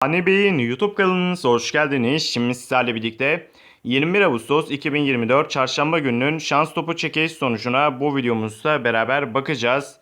Hani Bey'in YouTube kanalınıza hoş geldiniz. Şimdi sizlerle birlikte 21 Ağustos 2024 Çarşamba gününün şans topu çekiliş sonucuna bu videomuzda beraber bakacağız.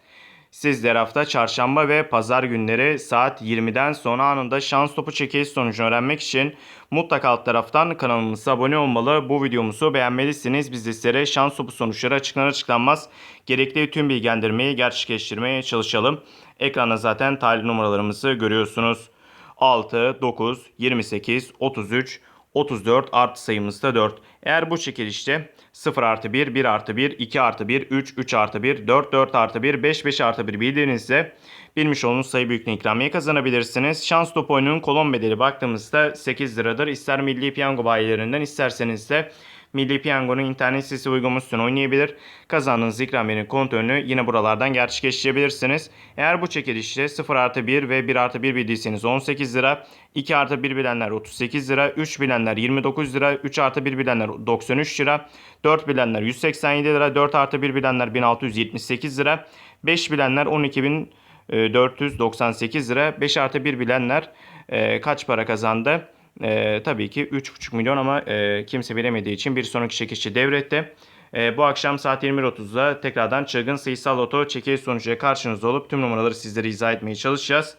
Sizler hafta çarşamba ve pazar günleri saat 20'den sonra anında şans topu çekiliş sonucunu öğrenmek için mutlaka alt taraftan kanalımıza abone olmalı. Bu videomuzu beğenmelisiniz. Biz sizlere şans topu sonuçları açıklanır açıklanmaz gerekli tüm bilgilendirmeyi gerçekleştirmeye çalışalım. Ekranda zaten tarih numaralarımızı görüyorsunuz. 6, 9, 28, 33, 34 artı sayımız da 4. Eğer bu çekilişte 0 artı 1, 1 artı 1, 2 artı 1, 3, 3 artı 1, 4, 4 artı 1, 5, 5 artı 1 bildiğinizde bilmiş olduğunuz sayı büyüklüğüne ikramiye kazanabilirsiniz. Şans top oyunun kolon bedeli baktığımızda 8 liradır. İster Milli Piyango bayilerinden isterseniz de Milli Piyango'nun internet sitesi uygulamasını oynayabilir. Kazandığınız ikramiyenin kontrolünü yine buralardan gerçekleştirebilirsiniz. Eğer bu çekilişte 0 artı 1 ve 1 artı 1 bildiyseniz 18 lira, 2 artı 1 bilenler 38 lira, 3 bilenler 29 lira, 3 artı 1 bilenler 93 lira, 4 bilenler 187 lira, 4 artı 1 bilenler 1678 lira, 5 bilenler 12.498 lira, 5 artı 1 bilenler e, kaç para kazandı? E, tabii ki 3,5 milyon ama e, kimse bilemediği için bir sonraki çekişi devretti. E, bu akşam saat 21.30'da tekrardan çılgın sayısal loto çekiliş sonucuyla karşınızda olup tüm numaraları sizlere izah etmeye çalışacağız.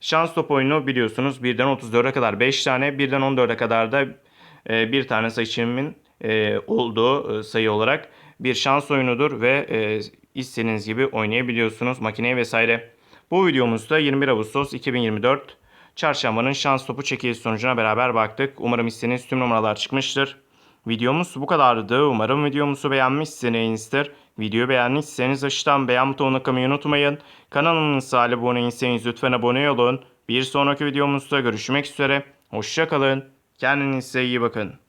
Şans top oyunu biliyorsunuz 1'den 34'e kadar 5 tane, 1'den 14'e kadar da e, bir tane seçimin e, olduğu e, sayı olarak bir şans oyunudur ve e, istediğiniz gibi oynayabiliyorsunuz makineye vesaire. Bu videomuzda 21 Ağustos 2024 Çarşambanın şans topu çekiliş sonucuna beraber baktık. Umarım istediğiniz tüm numaralar çıkmıştır. Videomuz bu kadardı. Umarım videomuzu beğenmişsinizdir. Videoyu beğendiyseniz aşağıdan beğen butonuna tıklamayı unutmayın. Kanalımıza abone değilseniz lütfen abone olun. Bir sonraki videomuzda görüşmek üzere. Hoşçakalın. Kendinize iyi bakın.